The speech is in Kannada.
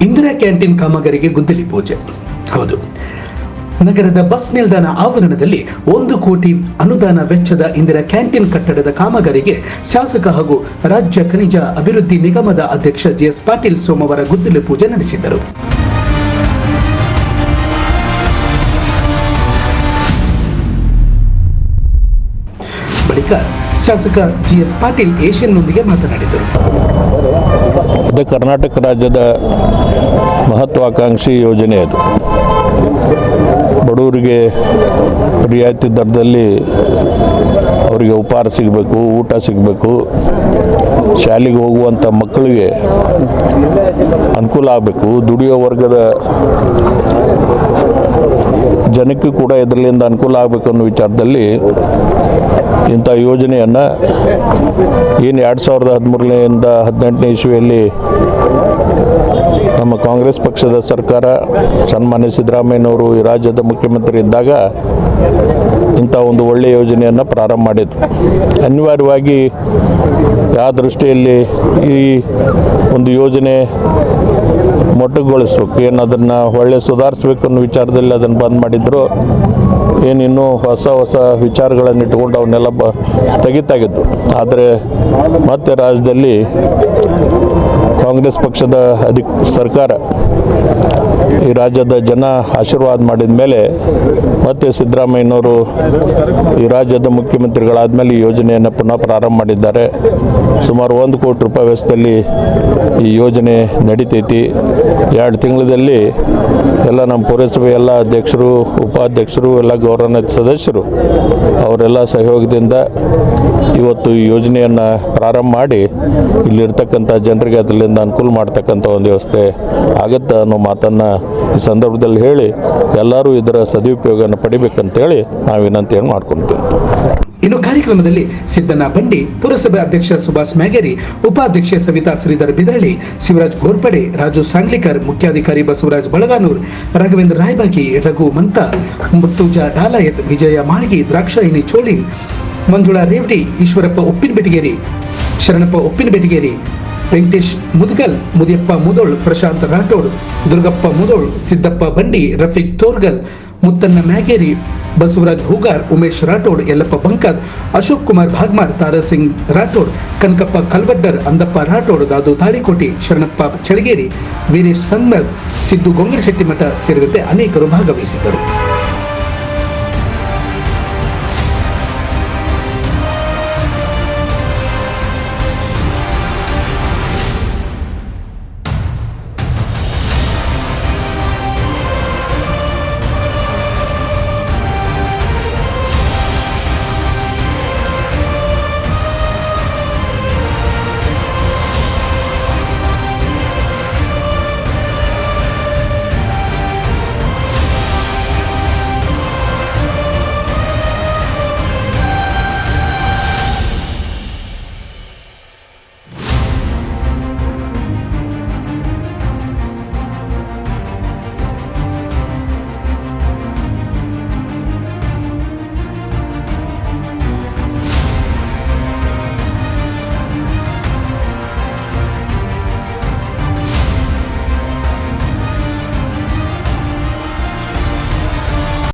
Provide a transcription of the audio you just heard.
ಇಂದಿರಾ ಕ್ಯಾಂಟೀನ್ ಕಾಮಗಾರಿಗೆ ಗುದ್ದಲಿ ಪೂಜೆ. ಹೌದು. ನಗರದ ಬಸ್ ನಿಲ್ದಾಣ ಆವರಣದಲ್ಲಿ ಒಂದು ಕೋಟಿ ಅನುದಾನ ವೆಚ್ಚದ ಇಂದಿರಾ ಕ್ಯಾಂಟೀನ್ ಕಟ್ಟಡದ ಕಾಮಗಾರಿಗೆ ಶಾಸಕ ಹಾಗೂ ರಾಜ್ಯ ಖನಿಜ ಅಭಿವೃದ್ಧಿ ನಿಗಮದ ಅಧ್ಯಕ್ಷ ಜಿಎಸ್ ಪಾಟೀಲ್ ಸೋಮವಾರ ಗುದ್ದಲಿ ಪೂಜೆ ನಡೆಸಿದರು. ಬಳಿಕ ಶಾಸಕ ಜಿಎಸ್ ಪಾಟೀಲ್ ಏಷ್ಯನ್ನೊಂದಿಗೆ ಮಾತನಾಡಿದರು. ಇದು ಕರ್ನಾಟಕ ರಾಜ್ಯದ ಮಹತ್ವಾಕಾಂಕ್ಷಿ ಯೋಜನೆ ಅದು. ಬಡವರಿಗೆ ರಿಯಾಯಿತಿ ದರದಲ್ಲಿ ಅವರಿಗೆ ಉಪಹಾರ ಸಿಗಬೇಕು, ಊಟ ಸಿಗಬೇಕು, ಶಾಲೆಗೆ ಹೋಗುವಂಥ ಮಕ್ಕಳಿಗೆ ಅನುಕೂಲ ಆಗಬೇಕು. ದುಡಿಯೋ ವರ್ಗದ ಜನಕ್ಕೂ ಕೂಡ ಇದರಿಂದ ಅನುಕೂಲ ಆಗಬೇಕು ಅನ್ನೋ ವಿಚಾರದಲ್ಲಿ ಇಂಥ ಯೋಜನೆಯನ್ನು ಏನು ಎರಡು ಸಾವಿರದ ಹದಿಮೂರನೆಯಿಂದ ಹದಿನೆಂಟನೇ ಇಸ್ವಿಯಲ್ಲಿ ನಮ್ಮ ಕಾಂಗ್ರೆಸ್ ಪಕ್ಷದ ಸರ್ಕಾರ ಸನ್ಮಾನ್ಯ ಸಿದ್ದರಾಮಯ್ಯನವರು ಈ ರಾಜ್ಯದ ಮುಖ್ಯಮಂತ್ರಿ ಇದ್ದಾಗ ಇಂಥ ಒಂದು ಒಳ್ಳೆಯ ಯೋಜನೆಯನ್ನು ಪ್ರಾರಂಭ ಮಾಡಿದ್ರು. ಅನಿವಾರ್ಯವಾಗಿ ಯಾವ ದೃಷ್ಟಿಯಲ್ಲಿ ಈ ಒಂದು ಯೋಜನೆ ಮೊಟಕುಗೊಳಿಸ್ಬೇಕು ಏನು ಅದನ್ನು ಒಳ್ಳೆ ಸುಧಾರಿಸ್ಬೇಕು ಅನ್ನೋ ವಿಚಾರದಲ್ಲಿ ಅದನ್ನು ಬಂದ್ ಮಾಡಿದ್ರು. ಏನು ಇನ್ನೂ ಹೊಸ ಹೊಸ ವಿಚಾರಗಳನ್ನು ಇಟ್ಕೊಂಡು ಅವನ್ನೆಲ್ಲ ಬ, ಸ್ಥಗಿತ ಆದರೆ ಮತ್ತೆ ರಾಜ್ಯದಲ್ಲಿ ಕಾಂಗ್ರೆಸ್ ಪಕ್ಷದ ಅಧಿಕ, ಸರ್ಕಾರ ಈ ರಾಜ್ಯದ ಜನ ಆಶೀರ್ವಾದ ಮಾಡಿದ ಮೇಲೆ ಮತ್ತೆ ಸಿದ್ದರಾಮಯ್ಯನವರು ಈ ರಾಜ್ಯದ ಮುಖ್ಯಮಂತ್ರಿಗಳಾದ ಮೇಲೆ ಈ ಯೋಜನೆಯನ್ನು ಪುನಃ ಪ್ರಾರಂಭ ಮಾಡಿದ್ದಾರೆ. ಸುಮಾರು ಒಂದು ಕೋಟಿ ರೂಪಾಯಿ ವೆಚ್ಚದಲ್ಲಿ ಈ ಯೋಜನೆ ನಡೀತೈತಿ. ಎರಡು ತಿಂಗಳಲ್ಲಿ ಎಲ್ಲ ನಮ್ಮ ಪುರಸಭೆ ಎಲ್ಲ ಅಧ್ಯಕ್ಷರು, ಉಪಾಧ್ಯಕ್ಷರು, ಎಲ್ಲ ಗೌರವಾನ್ವಿತ ಸದಸ್ಯರು ಅವರೆಲ್ಲ ಸಹಯೋಗದಿಂದ ಇವತ್ತು ಈ ಯೋಜನೆಯನ್ನು ಪ್ರಾರಂಭ ಮಾಡಿ ಇಲ್ಲಿರ್ತಕ್ಕಂಥ ಜನರಿಗೆ ಅದರಿಂದ ಅನುಕೂಲ ಮಾಡ್ತಕ್ಕಂಥ ಒಂದು ವ್ಯವಸ್ಥೆ ಆಗತ್ತೆ. ಅನ್ನೋ ಮಾತನ್ನು ಈ ಸಂದರ್ಭದಲ್ಲಿ ಹೇಳಿ ಎಲ್ಲರೂ ಇದರ ಸದುಪಯೋಗವನ್ನು ಪಡಿಬೇಕಂತೇಳಿ ನಾವು ವಿನಂತಿಯನ್ನು ಮಾಡ್ಕೊತೀವಿ. ಇನ್ನು ಕಾರ್ಯಕ್ರಮದಲ್ಲಿ ಸಿದ್ದನ ಬಂಡಿ, ಪುರಸಭೆ ಅಧ್ಯಕ್ಷ ಸುಭಾಷ್ ಮ್ಯಾಗೇರಿ, ಉಪಾಧ್ಯಕ್ಷೆ ಸವಿತಾ ಶ್ರೀಧರ್ ಬಿದರಳ್ಳಿ, ಶಿವರಾಜ್ ಘೋರ್ಪಡೆ ರಾಜು ಸಾಂಗ್ಲಿಕರ್, ಮುಖ್ಯಾಧಿಕಾರಿ ಬಸವರಾಜ್ ಬಳಗಾನೂರ್, ರಾಘವೇಂದ್ರ ರಾಯಬಾಗಿ ರಘು ಮಂತ, ಮುತ್ತುಜಾ ಡಾಲಾಯತ್, ವಿಜಯ ಮಾಳ್ಗಿ ದ್ರಾಕ್ಷಾಯಿನಿ ಚೋಳಿ ಮಂಜುಳಾ ರೇವಡಿ, ಈಶ್ವರಪ್ಪ ಉಪ್ಪಿನಬೆಟಗೇರಿ, ಶರಣಪ್ಪ ಉಪ್ಪಿನಬೆಟಗೇರಿ ವೆಂಕಟೇಶ್ ಮುದ್ಗಲ್, ಮುದಿಯಪ್ಪ ಮುದೋಳ್, ಪ್ರಶಾಂತ್ ರಾಠೋಡ್, ದುರ್ಗಪ್ಪ ಮುದೋಳ್, ಸಿದ್ದಪ್ಪ ಬಂಡಿ, ರಫೀಕ್ ತೋರ್ಗಲ್, ಮುತ್ತನ್ನ ಮ್ಯಾಗೇರಿ, ಬಸವರಾಜ್ ಹೂಗಾರ್, ಉಮೇಶ್ ರಾಠೋಡ್, ಯಲ್ಲಪ್ಪ ಬಂಕದ್, ಅಶೋಕ್ ಕುಮಾರ್ ಭಾಗ್ಮಾರ್ ತಾರಸಿಂಗ್ ರಾಠೋಡ್, ಕನಕಪ್ಪ ಕಲ್ವಡ್ಡರ್, ಅಂದಪ್ಪ ರಾಠೋಡ್, ದಾದು ತಾರಿಕೋಟಿ ಶರಣಪ್ಪ ಚಳಗೇರಿ ವೀರೇಶ್ ಸಂಗ್ಮಲ್ ಸಿದ್ದು ಗೊಂಗಡಶೆಟ್ಟಿಮಠ ಸೇರಿದಂತೆ ಅನೇಕರು ಭಾಗವಹಿಸಿದ್ದರು.